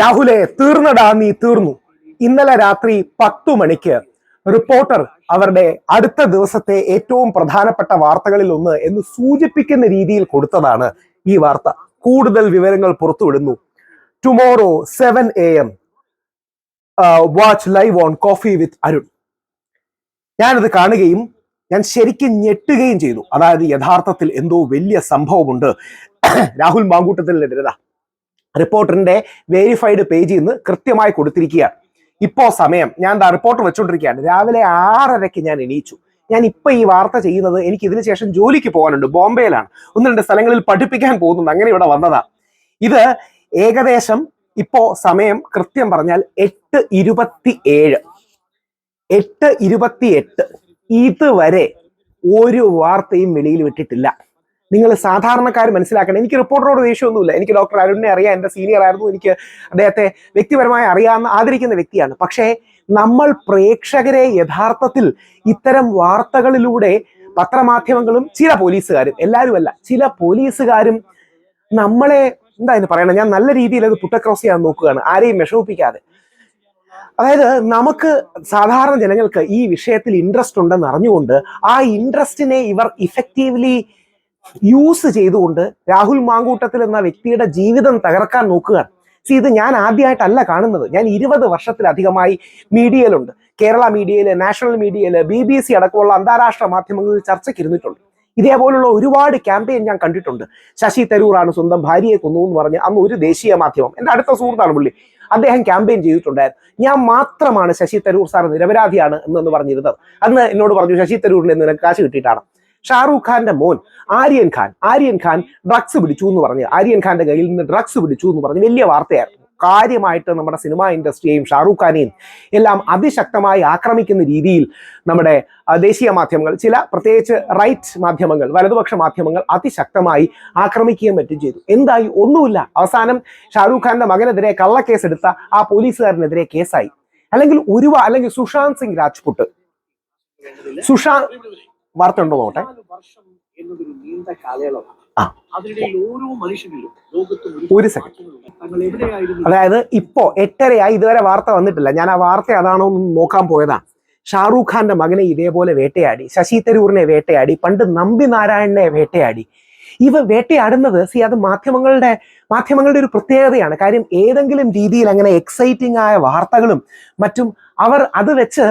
രാഹുലെ തീർന്നടാ നീ തീർന്നു. ഇന്നലെ രാത്രി പത്തു മണിക്ക് റിപ്പോർട്ടർ അവരുടെ അടുത്ത ദിവസത്തെ ഏറ്റവും പ്രധാനപ്പെട്ട വാർത്തകളിൽ ഒന്ന് എന്ന് സൂചിപ്പിക്കുന്ന രീതിയിൽ കൊടുത്തതാണ് ഈ വാർത്ത. കൂടുതൽ വിവരങ്ങൾ പുറത്തുവിടുന്നു. Tomorrow seven A M watch live on coffee with Arun ഞാനത് കാണുകയും ഞാൻ ശരിക്കും ഞെട്ടുകയും ചെയ്തു. അതായത് യഥാർത്ഥത്തിൽ എന്തോ വലിയ സംഭവമുണ്ട്. രാഹുൽ മാങ്കൂട്ടത്തിനെതിരെ റിപ്പോർട്ടറിന്റെ വേരിഫൈഡ് പേജിൽ നിന്ന് കൃത്യമായി കൊടുത്തിരിക്കുകയാണ്. ഇപ്പോ സമയം. ഞാൻ ദാ റിപ്പോർട്ട് വെച്ചോണ്ടിരിക്കുകയാണ്. രാവിലെ ആറരയ്ക്ക് ഞാൻ എണീച്ചു. ഞാൻ ഇപ്പൊ ഈ വാർത്ത ചെയ്യുന്നത് എനിക്ക് ഇതിനു ശേഷം ജോലിക്ക് പോകാനുണ്ട്. ബോംബെയിലാണ്. ഒന്ന് രണ്ട് സ്ഥലങ്ങളിൽ പഠിപ്പിക്കാൻ പോകുന്നുണ്ട് അങ്ങനെ ഇവിടെ വന്നതാ. ഇത് ഏകദേശം ഇപ്പോ സമയം കൃത്യം പറഞ്ഞാൽ എട്ട് ഇരുപത്തി ഏഴ് എട്ട് ഇരുപത്തി എട്ട് ഇതുവരെ ഒരു വാർത്തയും വെളിയിൽ വിട്ടിട്ടില്ല. നിങ്ങൾ സാധാരണക്കാർ മനസ്സിലാക്കണം. എനിക്ക് റിപ്പോർട്ടറോട് ദേഷ്യമൊന്നുമില്ല. എനിക്ക് ഡോക്ടർ അരുണിനെ അറിയാം. എന്റെ സീനിയർ ആയിരുന്നു. എനിക്ക് അദ്ദേഹത്തെ വ്യക്തിപരമായി അറിയാവുന്ന ആദരിക്കുന്ന വ്യക്തിയാണ്. പക്ഷേ നമ്മൾ പ്രേക്ഷകരെ യഥാർത്ഥത്തിൽ ഇത്തരം വാർത്തകളിലൂടെ പത്രമാധ്യമങ്ങളും ചില പോലീസുകാരും എല്ലാവരുമല്ല ചില പോലീസുകാരും നമ്മളെ എന്താ അതിന് പറയണം? ഞാൻ നല്ല രീതിയിൽ അത് പുട്ടക്രോസ് ചെയ്യാൻ നോക്കുകയാണ്. ആരെയും വിഷമിപ്പിക്കാതെ. അതായത് നമുക്ക് സാധാരണ ജനങ്ങൾക്ക് ഈ വിഷയത്തിൽ ഇൻട്രസ്റ്റ് ഉണ്ടെന്ന് അറിഞ്ഞുകൊണ്ട് ആ ഇൻട്രസ്റ്റിനെ ഇവർ ഇഫക്റ്റീവ്ലി യൂസ് ചെയ്തുകൊണ്ട് രാഹുൽ മാങ്കൂട്ടത്തിൽ എന്ന വ്യക്തിയുടെ ജീവിതം തകർക്കാൻ നോക്കുക സി ഇത് ഞാൻ ആദ്യമായിട്ടല്ല കാണുന്നത്. ഞാൻ ഇരുപത് വർഷത്തിലധികമായി മീഡിയയിലുണ്ട്. കേരള മീഡിയയിൽ നാഷണൽ മീഡിയയിൽ ബി ബി സി അടക്കമുള്ള അന്താരാഷ്ട്ര മാധ്യമങ്ങളിൽ ചർച്ചയ്ക്ക് ഇരുന്നിട്ടുണ്ട്. ഇതേപോലുള്ള ഒരുപാട് ക്യാമ്പയിൻ ഞാൻ കണ്ടിട്ടുണ്ട്. ശശി തരൂറാണ് സ്വന്തം ഭാര്യയെ കൊന്നു എന്ന് പറഞ്ഞ് അന്ന് ഒരു ദേശീയ മാധ്യമം. എന്റെ അടുത്ത സുഹൃത്താണ് പുള്ളി. അദ്ദേഹം ക്യാമ്പയിൻ ചെയ്തിട്ടുണ്ടായിരുന്നു. ഞാൻ മാത്രമാണ് ശശി തരൂർ സാർ നിരപരാധിയാണ് എന്നൊന്ന് പറഞ്ഞിരുന്നത്. അന്ന് എന്നോട് പറഞ്ഞു ശശി തരൂരിനെ നിനക്ക് കാശ് കിട്ടിയിട്ടാണ്. ഷാറൂഖ് ഖാന്റെ മോൻ ആര്യൻ ഖാൻ. ആര്യൻ ഖാൻ ഡ്രഗ്സ് പിടിച്ചു എന്ന് പറഞ്ഞ്. ആര്യൻ ഖാന്റെ കയ്യിൽ നിന്ന് ഡ്രഗ്സ് പിടിച്ചു എന്ന് പറഞ്ഞ്. വലിയ വാർത്തയായിരുന്നു. കാര്യമായിട്ട് നമ്മുടെ സിനിമാ ഇൻഡസ്ട്രിയെയും ഷാറൂഖ് ഖാനെയും എല്ലാം അതിശക്തമായി ആക്രമിക്കുന്ന രീതിയിൽ നമ്മുടെ ദേശീയ മാധ്യമങ്ങൾ ചില പ്രത്യേകിച്ച് റൈറ്റ് മാധ്യമങ്ങൾ വലതുപക്ഷ മാധ്യമങ്ങൾ അതിശക്തമായി ആക്രമിക്കുകയും മറ്റും ചെയ്തു. എന്തായി? ഒന്നുമില്ല. അവസാനം ഷാറൂഖ് ഖാന്റെ മകനെതിരെ കള്ളക്കേസ് എടുത്ത ആ പോലീസുകാരനെതിരെ കേസായി. അല്ലെങ്കിൽ ഒരുവ അല്ലെങ്കിൽ സുശാന്ത് സിംഗ് രാജ്പുട്ട്. സുശാന്ത് വാർത്ത ഉണ്ടോ നോട്ടെ വർഷം എന്നതൊരു നീണ്ട കാലയളവാണ്. ആ. അതിനിടയിൽ ഓരോ മനുഷ്യനിലും ലോകത്തും ഒരു എവിടെയായിരുന്നു? അതായത് ഇപ്പോ എട്ടരയായി ഇതുവരെ വാർത്ത വന്നിട്ടില്ല. ഞാൻ ആ വാർത്ത അതാണോ എന്ന് നോക്കാൻ പോയതാ. ഷാറൂഖ് ഖാന്റെ മകനെ ഇതേപോലെ വേട്ടയാടി. ശശി തരൂറിനെ വേട്ടയാടി. പണ്ട് നമ്പി നാരായണനെ വേട്ടയാടി. ഇവ വേട്ടയാടുന്നത് സി അത് മാധ്യമങ്ങളുടെ മാധ്യമങ്ങളുടെ ഒരു പ്രത്യേകതയാണ്. കാര്യം ഏതെങ്കിലും രീതിയിൽ അങ്ങനെ എക്സൈറ്റിംഗ് ആയ വാർത്തകളും മറ്റും അവർ അത് വെച്ച്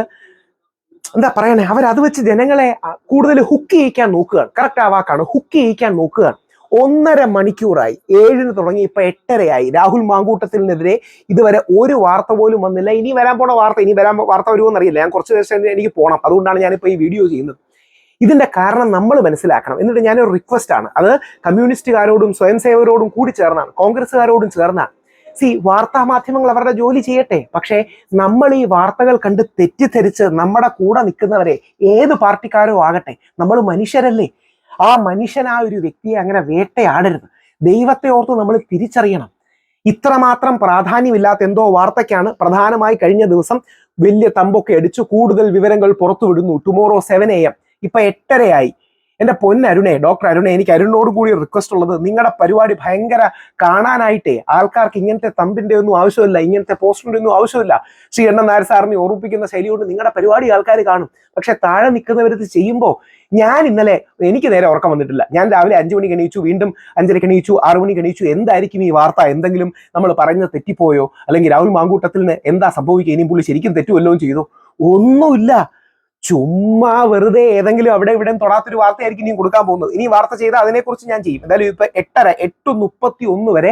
എന്താ പറയണേ? അവർ അത് വെച്ച് ജനങ്ങളെ കൂടുതൽ ഹുക്ക് ചെയ്യിക്കാൻ നോക്കുകയാണ്. കറക്റ്റ് ആ വാക്കാണ് ഹുക്ക് ചെയ്യിക്കാൻ നോക്കുകയാണ്. ഒന്നര മണിക്കൂറായി ഏഴിന് തുടങ്ങി ഇപ്പൊ എട്ടരയായി. രാഹുൽ മാങ്കൂട്ടത്തിനെതിരെ ഇതുവരെ ഒരു വാർത്ത പോലും വന്നില്ല. ഇനി വരാൻ പോണ വാർത്ത ഇനി വരാൻ വാർത്ത വരുമെന്ന് അറിയില്ല ഞാൻ കുറച്ച് ദിവസം എനിക്ക് പോകണം അതുകൊണ്ടാണ് ഞാനിപ്പോൾ ഈ വീഡിയോ ചെയ്യുന്നത്. ഇതിന്റെ കാരണം നമ്മൾ മനസ്സിലാക്കണം. എന്നിട്ട് ഞാനൊരു റിക്വസ്റ്റ് ആണ്. അത് കമ്മ്യൂണിസ്റ്റുകാരോടും സ്വയം സേവകരോടും കൂടി ചേർന്നാണ്. കോൺഗ്രസ്സുകാരോടും ചേർന്നാണ്. സി വാർത്താ മാധ്യമങ്ങൾ അവരുടെ ജോലി ചെയ്യട്ടെ. പക്ഷേ നമ്മൾ ഈ വാർത്തകൾ കണ്ട് തെറ്റിദ്ധരിച്ച് നമ്മുടെ കൂടെ നിൽക്കുന്നവരെ ഏത് പാർട്ടിക്കാരോ ആകട്ടെ നമ്മൾ മനുഷ്യരല്ലേ? ആ മനുഷ്യൻ ആ ഒരു വ്യക്തിയെ അങ്ങനെ വേട്ടയാടരുത്. ദൈവത്തെ ഓർത്ത് നമ്മൾ തിരിച്ചറിയണം. ഇത്രമാത്രം പ്രാധാന്യമില്ലാത്ത എന്തോ വാർത്തയ്ക്കാണ് പ്രധാനമായി കഴിഞ്ഞ ദിവസം വലിയ തമ്പൊക്കെ അടിച്ചു. കൂടുതൽ വിവരങ്ങൾ പുറത്തുവിടുന്നു. ടുമോറോ സെവൻ എ എം ഇപ്പൊ എട്ടരയായി. എന്റെ പൊന്നരുണെ ഡോക്ടർ അരുണെ എനിക്ക് അരുണിനോട് കൂടി റിക്വസ്റ്റ് ഉള്ളത്. നിങ്ങളുടെ പരിപാടി ഭയങ്കര കാണാനായിട്ടേ ആൾക്കാർക്ക് ഇങ്ങനത്തെ തമ്പിന്റെ ഒന്നും ആവശ്യമില്ല ഇങ്ങനത്തെ പോസ്റ്ററിന്റെ ഒന്നും ആവശ്യമില്ല. ശ്രീ എണ്ണ നായർ സാറിനെ ഓർമ്മിപ്പിക്കുന്ന ശൈലി കൊണ്ട് നിങ്ങളുടെ പരിപാടി ആൾക്കാർ കാണും. പക്ഷെ താഴെ നിൽക്കുന്നവരത് ചെയ്യുമ്പോൾ ഞാൻ ഇന്നലെ എനിക്ക് നേരെ ഉറക്കം വന്നിട്ടില്ല. ഞാൻ രാവിലെ അഞ്ചു മണിക്ക് എണീച്ചു വീണ്ടും അഞ്ചരക്ക് എണീച്ചു ആറു മണിക്ക് എണീച്ചു. എന്തായിരിക്കും ഈ വാർത്ത? എന്തെങ്കിലും നമ്മൾ പറഞ്ഞ തെറ്റിപ്പോയോ? അല്ലെങ്കിൽ രാഹുൽ മാങ്കൂട്ടത്തിൽ നിന്ന് എന്താ സംഭവിക്കുക? ഇനി പുള്ളി ശരിക്കും തെറ്റുമല്ലോ ചെയ്തു? ഒന്നുമില്ല. ചുമ്മാ വെറുതെ ഏതെങ്കിലും അവിടെ ഇവിടെ തൊടാത്തൊരു വാർത്തയായിരിക്കും ഇനിയും കൊടുക്കാൻ പോകുന്നത്. ഇനി വാർത്ത ചെയ്താൽ അതിനെക്കുറിച്ച് ഞാൻ ചെയ്യും. എന്തായാലും ഇപ്പൊ എട്ടര എട്ട് മുപ്പത്തി ഒന്ന് വരെ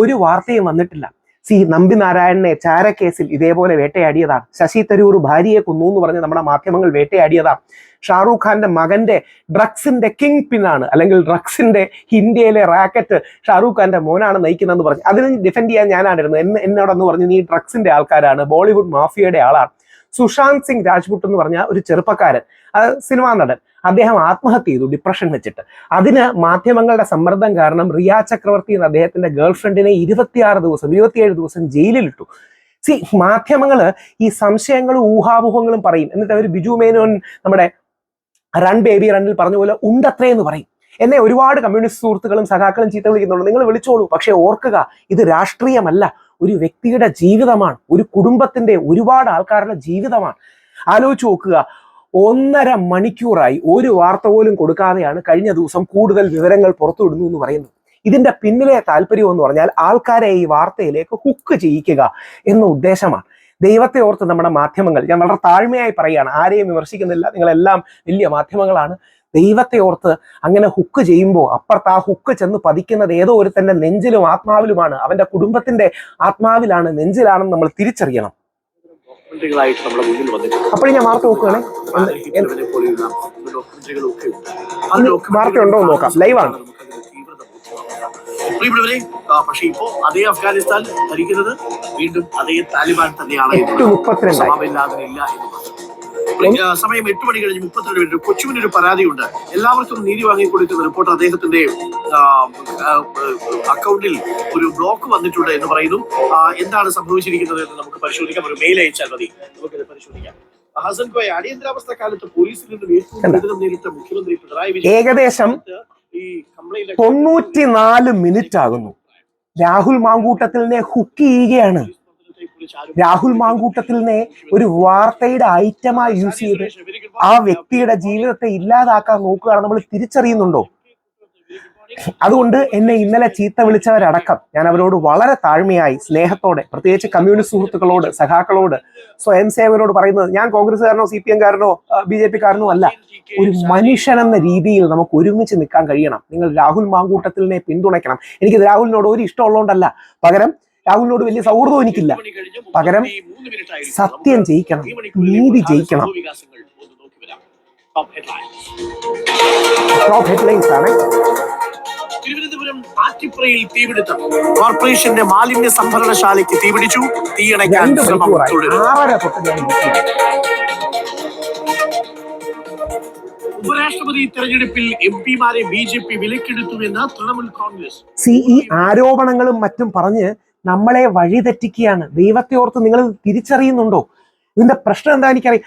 ഒരു വാർത്തയും വന്നിട്ടില്ല. സി നമ്പി നാരായണനെ ചാരക്കേസിൽ ഇതേപോലെ വേട്ടയാടിയതാണ്. ശശി തരൂർ ഭാര്യയെ കൊന്നു എന്ന് പറഞ്ഞ് നമ്മുടെ മാധ്യമങ്ങൾ വേട്ടയാടിയതാണ്. ഷാറൂഖ് ഖാന്റെ മകന്റെ ഡ്രഗ്സിന്റെ കിങ് ആണ്. അല്ലെങ്കിൽ ഡ്രഗ്സിന്റെ ഇന്ത്യയിലെ റാക്കറ്റ് ഷാറൂഖ് ഖാന്റെ മോനാണ് നയിക്കുന്നതെന്ന് പറഞ്ഞു അതിന് ഡിഫെൻഡ് ചെയ്യാൻ ഞാനായിരുന്നു എന്നെ എന്നോടൊന്ന് പറഞ്ഞു നീ ഡ്രഗ്സിന്റെ ആൾക്കാരാണ്. ബോളിവുഡ് മാഫിയയുടെ ആളാണ്. സുശാന്ത് സിംഗ് രാജ്പുട്ട് എന്ന് പറഞ്ഞ ഒരു ചെറുപ്പക്കാരൻ സിനിമാ നടൻ. അദ്ദേഹം ആത്മഹത്യ ചെയ്തു ഡിപ്രഷൻ വെച്ചിട്ട്. അതിന് മാധ്യമങ്ങളുടെ സമ്മർദ്ദം കാരണം റിയ ചക്രവർത്തി എന്ന അദ്ദേഹത്തിന്റെ ഗേൾഫ്രണ്ടിനെ ഇരുപത്തിയാറ് ദിവസം ഇരുപത്തിയേഴ് ദിവസം ജയിലിലിട്ടു. സി മാധ്യമങ്ങൾ ഈ സംശയങ്ങളും ഊഹാപോഹങ്ങളും പറയും. എന്നിട്ട് അവർ ബിജു മേനോൻ നമ്മുടെ റൺ ബേബി റണ്ണിൽ പറഞ്ഞ പോലെ ഉണ്ടത്രേ എന്ന് പറയും. എന്നെ ഒരുപാട് കമ്മ്യൂണിസ്റ്റ് സുഹൃത്തുക്കളും സഖാക്കളും ചീത്ത വിളിക്കുന്നുണ്ട്. നിങ്ങൾ വിളിച്ചോളൂ. പക്ഷേ ഓർക്കുക ഇത് രാഷ്ട്രീയമല്ല. ഒരു വ്യക്തിയുടെ ജീവിതമാണ് ഒരു കുടുംബത്തിന്റെ ഒരുപാട് ആൾക്കാരുടെ ജീവിതമാണ്. ആലോചിച്ച് നോക്കുക ഒന്നര മണിക്കൂറായി ഒരു വാർത്ത പോലും കൊടുക്കാതെയാണ് കഴിഞ്ഞ ദിവസം കൂടുതൽ വിവരങ്ങൾ പുറത്തുവിടുന്നു എന്ന് പറയുന്നത്. ഇതിന്റെ പിന്നിലെ താല്പര്യം എന്ന് പറഞ്ഞാൽ ആൾക്കാരെ ഈ വാർത്തയിലേക്ക് ഹുക്ക് ചെയ്യിക്കുക എന്ന ഉദ്ദേശമാണ്. ദൈവത്തെ ഓർത്ത് നമ്മുടെ മാധ്യമങ്ങൾ ഞാൻ വളരെ താഴ്മയായി പറയുകയാണ് ആരെയും വിമർശിക്കുന്നില്ല നിങ്ങളെല്ലാം വലിയ മാധ്യമങ്ങളാണ്. ദൈവത്തെ ഓർത്ത് അങ്ങനെ ഹുക്ക് ചെയ്യുമ്പോൾ അപ്പുറത്ത് ആ ഹുക്ക് ചെന്ന് പതിക്കുന്നത് ഏതോ ഒരുത്തന്റെ നെഞ്ചിലും ആത്മാവിലുമാണ്. അവന്റെ കുടുംബത്തിന്റെ ആത്മാവിലാണ് നെഞ്ചിലാണെന്ന് നമ്മൾ തിരിച്ചറിയണം. അപ്പോഴും ഞാൻ വാർത്ത നോക്കുകയാണെ. വാർത്ത ഉണ്ടോ. എന്ന് നോക്കാം. ലൈവാണ് പക്ഷേ ഇപ്പോ അതേ അഫ്ഗാനിസ്ഥാൻ ഭരിക്കുന്നത് വീണ്ടും അതേ താലിബാൻ തന്നെയാണ് എട്ട് എന്നുള്ളത് സമയം എട്ട് മണി കഴിഞ്ഞ് മുപ്പത്തിരണ്ട് മിനിറ്റ്. കൊച്ചുവിന് ഒരു പരാതിയുണ്ട്. എല്ലാവർക്കും നീതി വാങ്ങിക്കൊടുക്കുന്ന റിപ്പോർട്ട് അദ്ദേഹത്തിന്റെ അക്കൗണ്ടിൽ ഒരു ബ്ലോക്ക് വന്നിട്ടുണ്ട് എന്ന് പറയുന്നു. എന്താണ് സംഭവിച്ചിരിക്കുന്നത് എന്ന് നമുക്ക് പരിശോധിക്കാം. ഒരു മെയിൽ അയച്ചാൽ മതി. നമുക്കിത് പരിശോധിക്കാം. അടിയന്തരാവസ്ഥ കാലത്ത് പോലീസിൽ നിന്നും ഏറ്റവും ദുരിതം നേരിട്ട മുഖ്യമന്ത്രി പിണറായി വിജയൻ ഏകദേശം ഈ കംപ്ലൈന്റ് തൊണ്ണൂറ്റിനാല് മിനിറ്റ് ആകുന്നു രാഹുൽ മാങ്കൂട്ടത്തിലിനെ ഹുക്ക് ചെയ്യുകയാണ്. രാഹുൽ മാങ്കൂട്ടത്തിലിനെ ഒരു വാർത്തയുടെ ഐറ്റമായി യൂസ് ചെയ്ത് ആ വ്യക്തിയുടെ ജീവിതത്തെ ഇല്ലാതാക്കാൻ നോക്കുകയാണ് നമ്മൾ തിരിച്ചറിയുന്നുണ്ടോ? അതുകൊണ്ട് എന്നെ ഇന്നലെ ചീത്ത വിളിച്ചവരടക്കം ഞാൻ അവരോട് വളരെ താഴ്മയായി സ്നേഹത്തോടെ പ്രത്യേകിച്ച് കമ്മ്യൂണിസ്റ്റ് സുഹൃത്തുക്കളോട് സഖാക്കളോട് സ്വയം സേവകരോട് പറയുന്നത് ഞാൻ കോൺഗ്രസ്സുകാരനോ സി പി എംകാരനോ ബി ജെ പിക്കാരനോ അല്ല. ഒരു മനുഷ്യനെന്ന രീതിയിൽ നമുക്ക് ഒരുമിച്ച് നിൽക്കാൻ കഴിയണം. നിങ്ങൾ രാഹുൽ മാങ്കൂട്ടത്തിലിനെ പിന്തുണയ്ക്കണം. എനിക്ക് രാഹുലിനോട് ഒരു ഇഷ്ടമുള്ളതുകൊണ്ടല്ല. പകരം രാഹുലിനോട് വലിയ സൗഹൃദവും എനിക്കില്ല. പകരം സത്യം ജയിക്കണം നീതി ജയിക്കണം. ടോപ്പ് ഹെഡ്ലൈൻസ് ആണ്. തിരുവനന്തപുരം ആറ്റിപ്പുറയിൽ തീപിടുത്തം. കോർപ്പറേഷന്റെ മാലിന്യ സംഭരണശാലയ്ക്ക് തീപിടിച്ചു. തീയണയ്ക്കാൻ ശ്രമം. ഉപരാഷ്ട്രപതി തെരഞ്ഞെടുപ്പിൽ എം പിമാരെ ബി ജെ പി വിലക്കെടുത്തുവെന്ന് തൃണമൂൽ കോൺഗ്രസ്. സി ഈ ആരോപണങ്ങളും മറ്റും പറഞ്ഞ് നമ്മളെ വഴിതെറ്റിക്കുകയാണ്. ദൈവത്തെ ഓർത്ത് നിങ്ങൾ തിരിച്ചറിയുന്നുണ്ടോ? ഇതിന്റെ പ്രശ്നം എന്താ എനിക്കറിയാം.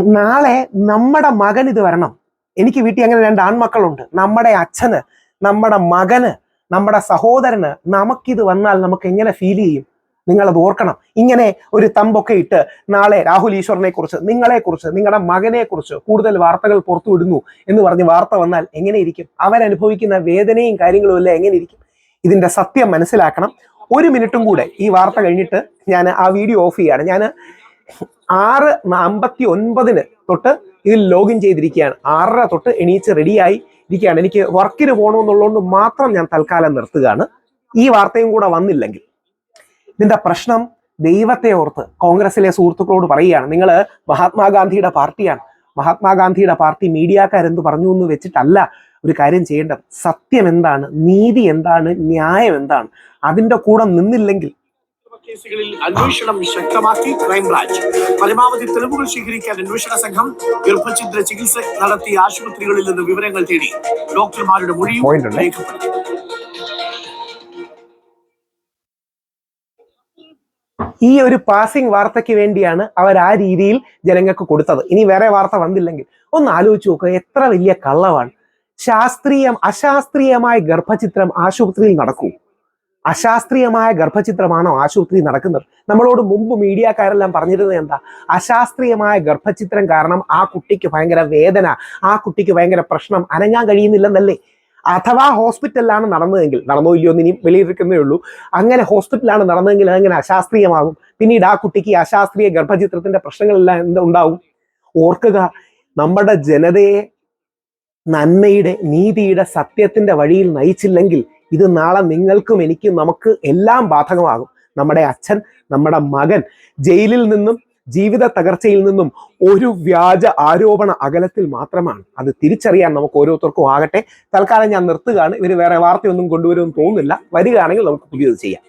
നാളെ നമ്മുടെ മകൻ ഇത് വരണം. എനിക്ക് വീട്ടിൽ അങ്ങനെ രണ്ട് ആൺമക്കളുണ്ട്. നമ്മുടെ അച്ഛന് നമ്മുടെ മകന് നമ്മുടെ സഹോദരന് നമുക്കിത് വന്നാൽ നമുക്ക് എങ്ങനെ ഫീൽ ചെയ്യും? നിങ്ങളത് ഓർക്കണം. ഇങ്ങനെ ഒരു തമ്പൊക്കെ ഇട്ട് നാളെ രാഹുൽ ഈശ്വറിനെ കുറിച്ച് നിങ്ങളെ കുറിച്ച് നിങ്ങളുടെ മകനെ കുറിച്ച് കൂടുതൽ വാർത്തകൾ പുറത്തുവിടുന്നു എന്ന് പറഞ്ഞ് വാർത്ത വന്നാൽ എങ്ങനെ ഇരിക്കും? അവരനുഭവിക്കുന്ന വേദനയും കാര്യങ്ങളും എല്ലാം എങ്ങനെ ഇരിക്കും? ഇതിന്റെ സത്യം മനസ്സിലാക്കണം. ഒരു മിനിറ്റും കൂടെ ഈ വാർത്ത കഴിഞ്ഞിട്ട് ഞാൻ ആ വീഡിയോ ഓഫ് ചെയ്യാണ്. ഞാൻ ആറ് അമ്പത്തി ഒൻപതിന് തൊട്ട് ഇതിൽ ലോഗിൻ ചെയ്തിരിക്കുകയാണ്. ആറര തൊട്ട് എണീച്ച് റെഡിയായി ഇരിക്കുകയാണ്. എനിക്ക് വർക്കിന് പോകണമെന്നുള്ളതുകൊണ്ട് മാത്രം ഞാൻ തൽക്കാലം നിർത്തുകയാണ്. ഈ വാർത്തയും കൂടെ വന്നില്ലെങ്കിൽ ഇതിന്റെ പ്രശ്നം ദൈവത്തെ ഓർത്ത് കോൺഗ്രസിലെ സുഹൃത്തുക്കളോട് പറയുകയാണ്. നിങ്ങൾ മഹാത്മാഗാന്ധിയുടെ പാർട്ടിയാണ്. മഹാത്മാഗാന്ധിയുടെ പാർട്ടി മീഡിയക്കാരെന്ത് പറഞ്ഞു എന്ന് വെച്ചിട്ടല്ല. ഒരു കാര്യം ചെയ്യേണ്ടത് സത്യം എന്താണ്? നീതി എന്താണ്? ന്യായം എന്താണ്? അതിന്റെ കൂടെ നിന്നില്ലെങ്കിൽ കേസുകളിൽ അന്വേഷണം ശക്തമാക്കി ക്രൈംബ്രാഞ്ച് പരമാവധി തെളിവുകൾ ശേഖരിക്കാൻ അന്വേഷണ സംഘം ഗർഭഛിദ്ര ചികിത്സ നടത്തിയ ആശുപത്രികളിൽ നിന്ന് വിവരങ്ങൾ തേടി. ഡോക്ടർമാരുടെ മൊഴിയും രേഖപ്പെടുത്തി. ഈ ഒരു പാസിംഗ് വാർത്തയ്ക്ക് വേണ്ടിയാണ് അവർ ആ രീതിയിൽ ജനങ്ങൾക്ക് കൊടുത്തത്. ഇനി വേറെ വാർത്ത വന്നില്ലെങ്കിൽ ഒന്ന് ആലോചിച്ച് നോക്കുക. എത്ര വലിയ കള്ളമാണ് ശാസ്ത്രീയം അശാസ്ത്രീയമായ ഗർഭചിത്രം ആശുപത്രിയിൽ നടക്കൂ. അശാസ്ത്രീയമായ ഗർഭചിത്രമാണോ ആശുപത്രിയിൽ നടക്കുന്നത്? നമ്മളോട് മുമ്പ് മീഡിയക്കാരെല്ലാം പറഞ്ഞിരുന്നത് എന്താ? അശാസ്ത്രീയമായ ഗർഭചിത്രം കാരണം ആ കുട്ടിക്ക് ഭയങ്കര വേദന ആ കുട്ടിക്ക് ഭയങ്കര പ്രശ്നം അനങ്ങാൻ കഴിയുന്നില്ലെന്നല്ലേ? അഥവാ ഹോസ്പിറ്റലിലാണ് നടന്നതെങ്കിൽ നടന്നോ ഇല്ലയോ എന്ന് ഇനി വിലയിരുത്തുന്നേ ഉള്ളൂ. അങ്ങനെ ഹോസ്പിറ്റലാണ് നടന്നതെങ്കിൽ അതെങ്ങനെ അശാസ്ത്രീയമാകും? പിന്നീട് ആ കുട്ടിക്ക് അശാസ്ത്രീയ ഗർഭചിത്രത്തിന്റെ പ്രശ്നങ്ങളെല്ലാം എന്ത് ഉണ്ടാവും? ഓർക്കുക നമ്മുടെ ജനതയെ നന്മയുടെ നീതിയുടെ സത്യത്തിന്റെ വഴിയിൽ നയിച്ചില്ലെങ്കിൽ ഇത് നാളെ നിങ്ങൾക്കും എനിക്കും നമുക്ക് എല്ലാം ബാധകമാകും. നമ്മുടെ അച്ഛൻ നമ്മുടെ മകൻ ജയിലിൽ നിന്നും ജീവിത തകർച്ചയിൽ നിന്നും ഒരു വ്യാജ ആരോപണ അകലത്തിൽ മാത്രമാണ്. അത് തിരിച്ചറിയാൻ നമുക്ക് ഓരോരുത്തർക്കും ആകട്ടെ. തൽക്കാലം ഞാൻ നിർത്തുകയാണ്. ഇവർ വേറെ വാർത്തയൊന്നും കൊണ്ടുവരുമെന്ന് തോന്നുന്നില്ല. വരികയാണെങ്കിൽ നമുക്ക് പുതിയത് ചെയ്യാം.